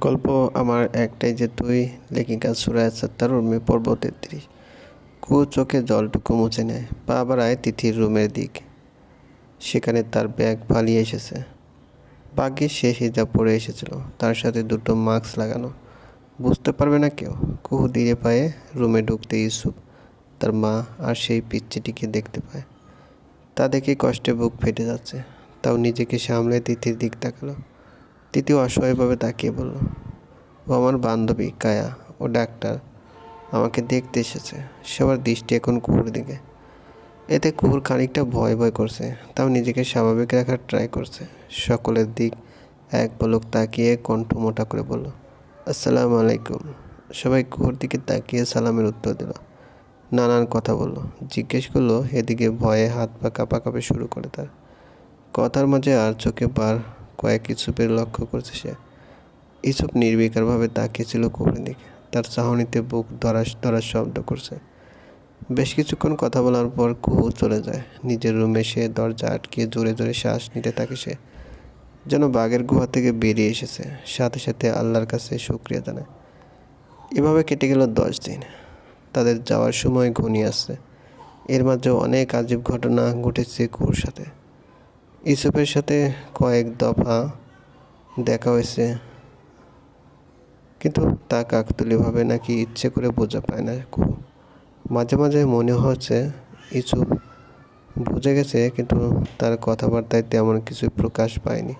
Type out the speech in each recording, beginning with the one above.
গল্প আমার একটাই যে তুই লেখিকা সুরায় সত্তার মে পর্ব তেত্রিশ। কু চোখে জলটুকু মুছে নেয়, পা বাড়ায় তিথির রুমের দিক। সেখানে তার ব্যাগ পালিয়ে এসেছে। বাকি সে হিজাব পরে এসেছিল, তার সাথে দুটো মাস্ক লাগানো। বুঝতে পারবে না কেউ, কুহু ধীরে পায়ে রুমে ঢুকতে ইউসুফ তার মা আর সেই পিচ্চিটিকে দেখতে পায়। তা দেখে কষ্টে বুক ফেটে যাচ্ছে। তাও নিজেকে সামলে তিথির দিক তাকালো। তিথি অসহায়ভাবে তাকিয়ে বলল, ও আমার বান্ধবী, কায়া, ও ডাক্তার। আমাকে দেখতে এসেছে। সবার দৃষ্টি এখন কুকুর দিকে। এতে কুকুর খানিকটা ভয় ভয় করছে। তাও নিজেকে স্বাভাবিক রাখার ট্রাই করছে। সকলের দিক এক পলক তাকিয়ে কণ্ঠ মোটা করে বলল, আসসালামু আলাইকুম। সবাই কুকুর দিকে তাকিয়ে সালামের উত্তর দিল। নানান কথা বলল। জিজ্ঞেস করল, এদিকে ভয়ে হাত পা কাঁপাকাঁপি শুরু করে তার। কথার মাঝে আর চোখে বার কয়েক ইসুপের লক্ষ্য করছে সে। ইসুপ নির্বিকারভাবে তাকিয়েছিল কুকুরের দিকে। তার চাহনিতে বুক ধরাস ধরাস শব্দ করছে। বেশ কিছুক্ষণ কথা বলার পর কুহু চলে যায়। নিজের রুমে সে দরজা আটকিয়ে জোরে জোরে শ্বাস নিতে থাকে সে। যেন বাঘের গুহা থেকে বেরিয়ে এসেছে। সাথে সাথে আল্লাহর কাছে শুক্রিয়া জানায়। এভাবে কেটে গেল দশ দিন। তাদের যাওয়ার সময় ঘনিয়ে আসছে। এর মাঝে অনেক আজীব ঘটনা ঘটেছে কুহুর সাথে। ইসুফের সাথে কয়েক দফা দেখা হয়েছে। কিন্তু তা কাকতুলিভাবে নাকি ইচ্ছে করে বোঝা পায় না মাঝে মাঝে মনে হচ্ছে ইসুফ বুঝে গেছে, কিন্তু তার কথাবার্তায় তেমন কিছু প্রকাশ পায়নি।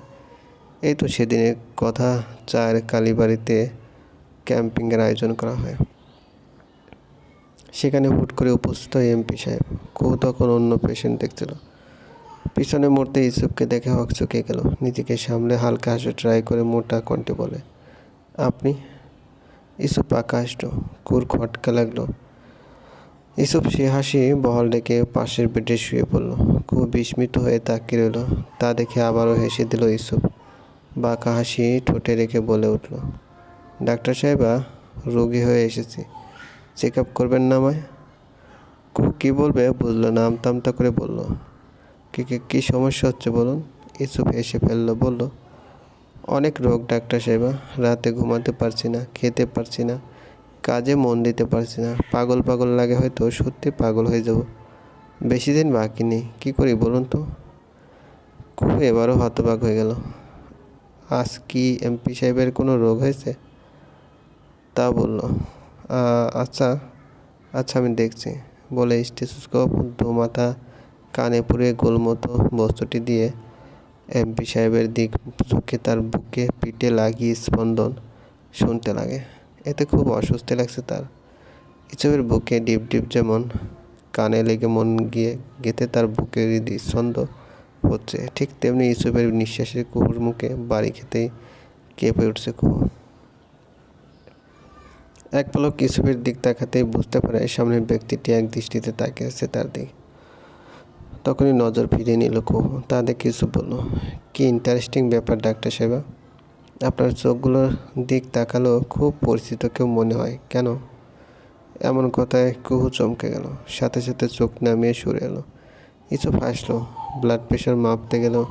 এই তো সেদিনের কথা চায়ের কালীবাড়িতে ক্যাম্পিংয়ের আয়োজন করা হয়। সেখানে হুট করে উপস্থিত হয় এমপি সাহেব। কেউ তখন অন্য পেশেন্ট দেখছিল। পিছনে মরতে ইসুফকে দেখে হকচকে গেল। নিজেকে সামলে হালকা হাসে ট্রাই করে মোটা কণ্ঠে বলে, আপনি? ইসুফ আকাশট কুর খটকা লাগল। ইসুফ সে হাসি বহল ডেকে পাশের বেডে শুয়ে পড়ল। খুব বিস্মিত হয়ে তাকিয়ে রইল, তা দেখে আবারও হেসে দিল ইসুফ বাঁকা হাসি ঠোঁটে রেখে বলে উঠল, ডাক্তার সাহেবা রোগী হয়ে এসেছি। চেক আপ করবেন না আমায়? কু কী বলবে বুঝলো না আমতা আমতা করে বলল কি কি, কী সমস্যা হচ্ছে বলুন? ইসুফ এসে ফেলল, বলল, অনেক রোগ, ডাক্তার সাহেবা। রাতে ঘুমাতে পারছি না, খেতে পারছি না, কাজে মন দিতে পারছি না। পাগল পাগল লাগে হয়তো, সত্যি পাগল হয়ে যাব। বেশি দিন বাকি নেই, কী করি বলুন তো? খুব এবারও হতবাক হয়ে গেল। আজ কি এমপি সাহেবের কোনো রোগ হয়েছে? তা বলল আচ্ছা আচ্ছা আমি দেখছি। বলে স্টেথোস্কোপ, দু মাথা কানে পুরে গোলমতো বস্তুটি দিয়ে এমপি সাহেবের দিক চোখে তার বুকে পিঠে লাগিয়ে স্পন্দন শুনতে লাগে। এতে খুব অস্বস্তি লাগছে তার। ইসবের বুকে ডিপ ডিপ যেমন কানে লেগে মন গিয়ে গেতে তার বুকে হৃদয় ছন্দ হচ্ছে, ঠিক তেমনি ইসবের নিঃশ্বাসের কুহুর মুখে বাড়ি খেতেই কেঁপে উঠছে কুহু। এক পলক ইসুফের দিক তাকাতেই বুঝতে পারে সামনের ব্যক্তিটি এক দৃষ্টিতে তাকিয়েছে তার দিক। তখনই নজর ফিরিয়ে নিল কুহু। তাদের কিছু বলল, কি ইন্টারেস্টিং ব্যাপার, ডাক্তার সাহেবা। আপনার চোখগুলোর দিক তাকালো, খুব পরিচিত কেউ মনে হয়। কেন? এমন কথায় কুহু চমকে গেল। সাথে সাথে চোখ নামিয়ে সরে এলো। ইসুফ হাসলো। ব্লাড প্রেশার মাপতে গেল।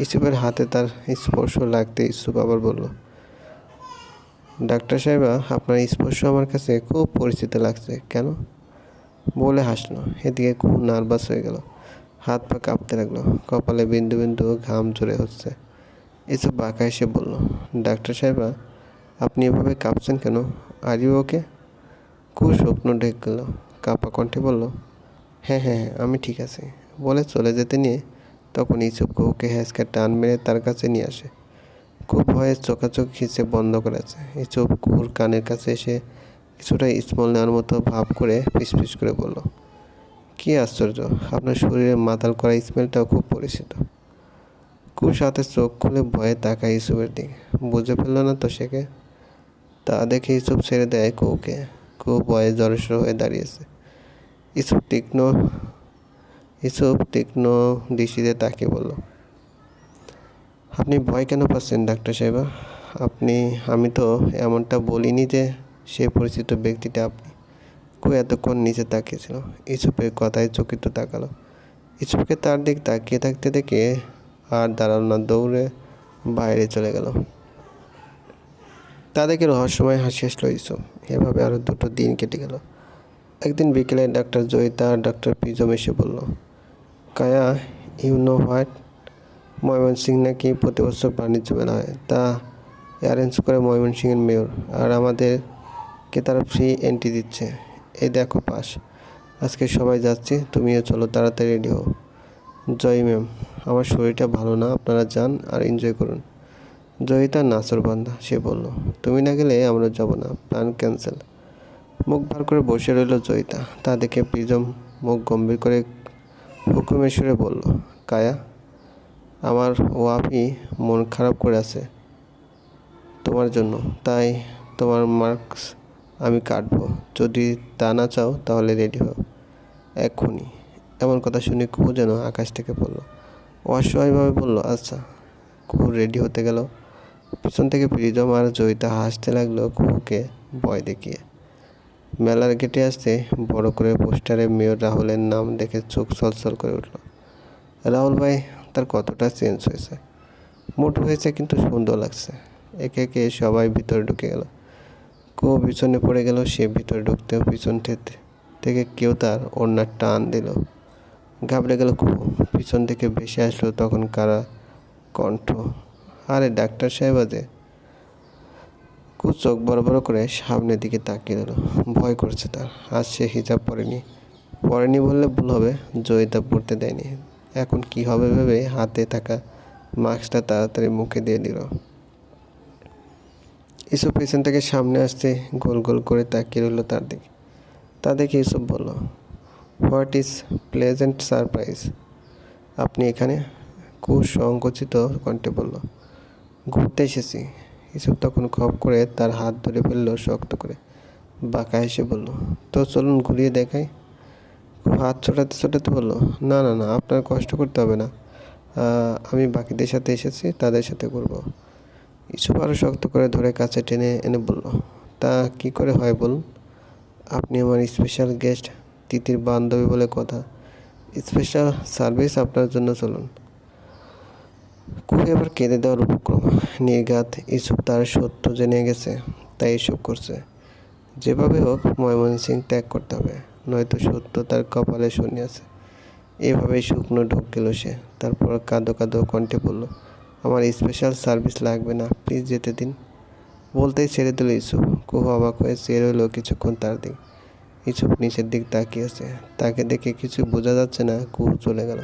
ইসুফের হাতে তার স্পর্শ লাগতে ইসুফ আবার বলল, ডাক্তার সাহেবা, আপনার স্পর্শ আমার কাছে খুব পরিচিত লাগছে। কেন? বলে হাসলো। এদিকে খুব নার্ভাস হয়ে গেল। হাত পা কাঁপতে লাগল। কপালে বিন্দু বিন্দু ঘাম ঝরে হচ্ছে। এসব বাঁকা এসে বলল, ডাক্তার সাহেবা আপনি এভাবে কাঁপছেন কেন? আর ইউ ওকে খুব স্বপ্ন ঢেক গেল। কাঁপা কণ্ঠে বলল হ্যাঁ হ্যাঁ হ্যাঁ আমি ঠিক আছি। বলে চলে যেতে নিয়ে তখন ইসুফকে ওকে হ্যাঁচকা টান মেরে তার কাছে নিয়ে আসে। খুব ভয়ে চোখাচোখ খিচে বন্ধ করেছে ইসুফ কুকুর কানের কাছে এসে কিছুটা স্মল নেওয়ার মতো ভাব করে ফিসফিস করে বলল আশ্চর্য! আপনার শরীরে মাতাল করা স্মেলটাও খুব পরিচিত। কুর সাথে চোখ খুলে ভয়ে তাকায় ইসুফের দিকে। বুঝে ফেলল না তো সেকে তা দেখে ইসুফ ছেড়ে দেয় কৌকে কৌ ভয়ে জড়সড় হয়ে দাঁড়িয়েছে। ইসুফ তীক্ষ্ণ ইসুফ তীক্ষ্ণ দৃষ্টিতে তাকে বলল, আপনি ভয় কেন পাচ্ছেন, ডাক্তার সাহেবা? আপনি, আমি তো এমনটা বলিনি যে সে পরিচিত ব্যক্তিটা আপনি কু এতক্ষণ নিচে তাকিয়েছিল। ইসুফের কথায় চকিত তাকালো। ইসুফকে তার দিক তাকিয়ে থাকতে দেখে আর দাঁড়াল না, দৌড়ে বাইরে চলে গেল। তাদেরকে রহস্যময় হাসি আসলো ইসুফ এভাবে আরও দুটো দিন কেটে গেল। একদিন বিকেলে ডাক্তার জয়িতা আর ডাক্তার প্রিজম এসে বলল, Kaya you know what Mymensingh নাকি প্রতি বছর বাণিজ্য মেলা হয়। তা অ্যারেঞ্জ করে ময়মনসিংহের মেয়র আর আমাদেরকে তারা ফ্রি এন্ট্রি দিচ্ছে। এই দেখো পাস আজকে সবাই যাচ্ছি, তুমিও চলো, তাড়াতাড়ি রেডি হও। জয় ম্যাম, আমার শরীরটা ভালো না, আপনারা যান আর এনজয় করুন। জয়িতা নাচর বান্ধা সে বলল, তুমি না গেলে আমরা যাব না প্ল্যান ক্যান্সেল মুখ ভার করে বসে রইল জয়িতা। তা দেখে প্রিজম মুখ গম্ভীর করে হুকুমের সুরে বলল, কায়া, আমার ওয়াফি মন খারাপ করে আছে তোমার জন্য, তাই তোমার মার্কস আমি কাটবো। যদি তা না চাও, তাহলে রেডি হও। এক্ষুনি। এমন কথা শুনে কুহু যেন আকাশ থেকে পড়ল। অসহায়ভাবে বলল আচ্ছা কুহু রেডি হতে গেল। পিছন থেকে প্রিজম আর জয়িতা হাসতে লাগল কুহুকে ভয় দেখিয়ে। মেলার গেটে আসতে বড় করে পোস্টারে মেয়র রাহুলের নাম দেখে চোখ ছলছল করে উঠল। রাহুল ভাই, তার কতটা চেঞ্জ হয়েছে? মোটো হয়েছে কিন্তু সুন্দর লাগছে। একে একে সবাই ভিতরে ঢুকে গেল। কেউ পিছনে পড়ে গেল, সে ভিতরে ঢুকতেও পিছন থেকে কেউ তার ওড়নার টান দিল। ঘাবড়ে গেল কুহু পিছন থেকে ভেসে আসলো তখন কারা কণ্ঠ। আরে ডাক্তার সাহেব আজে কু চোখ বড় বড় করে সামনের দিকে তাকিয়ে দিল ভয় করছে তার। আজ সে হিজাব পরেনি। পরেনি বললে ভুল হবে, জয়িতা পড়তে দেয়নি। এখন কি হবে ভেবে হাতে থাকা মাস্কটা তাড়াতাড়ি মুখে দিয়ে দিল। ইসব পেছন থেকে সামনে আসতে গোল গোল করে তাকিয়ে রইল তার দিকে তা দেখে ইসব বলল হোয়াট ইজ প্লেজেন্ট সারপ্রাইজ আপনি এখানে খুব সংকুচিত কণ্ঠে বলল, ঘুরতে এসেছি। ইসব তখন খপ করে তার হাত ধরে ফেলল শক্ত করে। বাঁকা হেসে বলল, তো চলুন ঘুরিয়ে দেখাই। খুব হাত ছোটাতে ছোটাতে বলল, না না না, আপনার কষ্ট করতে হবে না। আমি বাকিদের সাথে এসেছি, তাদের সাথে ঘুরবো। ইসব আরও শক্ত করে ধরে কাছে টেনে এনে বলল, তা কি করে হয় বলুন? আপনি আমার স্পেশাল গেস্ট তিতির বান্ধবী বলে কথা। স্পেশাল সার্ভিস আপনার জন্য চলুন। কুহু আবার কেঁদে দেওয়ার উপক্রম। নির্ঘাত ইসব তার সত্য জেনে গেছে, তাই এসব করছে। যেভাবে হোক, ময়মনসিং ত্যাগ করতে হবে, নয়তো সত্য তার কপালে শুনিয়াছে এভাবেই শুকনো ঢোক গেল সে। তারপর কাঁদো কাঁদো কণ্ঠে বলল আমার স্পেশাল সার্ভিস লাগবে না প্লিজ যেতে দিন। বলতেই ছেড়ে দিল ইসুফ। কুহু অবাক হয়ে চেয়ে রইল কিছুক্ষণ তার দিক। ইসুফ নিচের দিক তাকিয়ে আছে। তাকে দেখে কিছু বোঝা যাচ্ছে না, কুহু চলে গেল।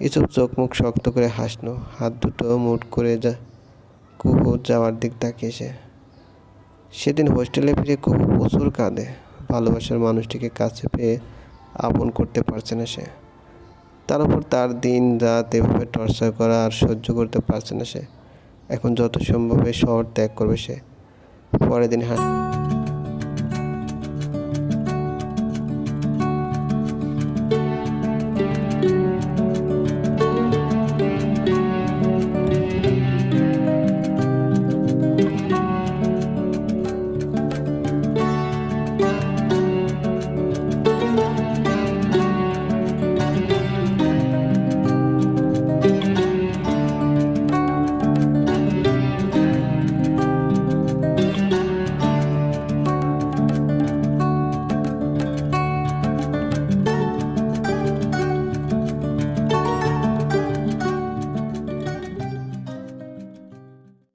ইসুফ চোখ মুখ শক্ত করে হাসলো, হাত দুটো মুট করে যা, কুহু যাওয়ার দিক তাকিয়েছে সেদিন হোস্টেলে ফিরে কুহু প্রচুর কাঁদে। ভালোবাসার মানুষটিকে কাছে পেয়ে আপন করতে পারছে না সে। তার উপর তার দিন, রাত এভাবে টর্চার করা আর সহ্য করতে পারছে না সে। এখন যত সম্ভব শহর ত্যাগ করবে সে। পরের দিন হাস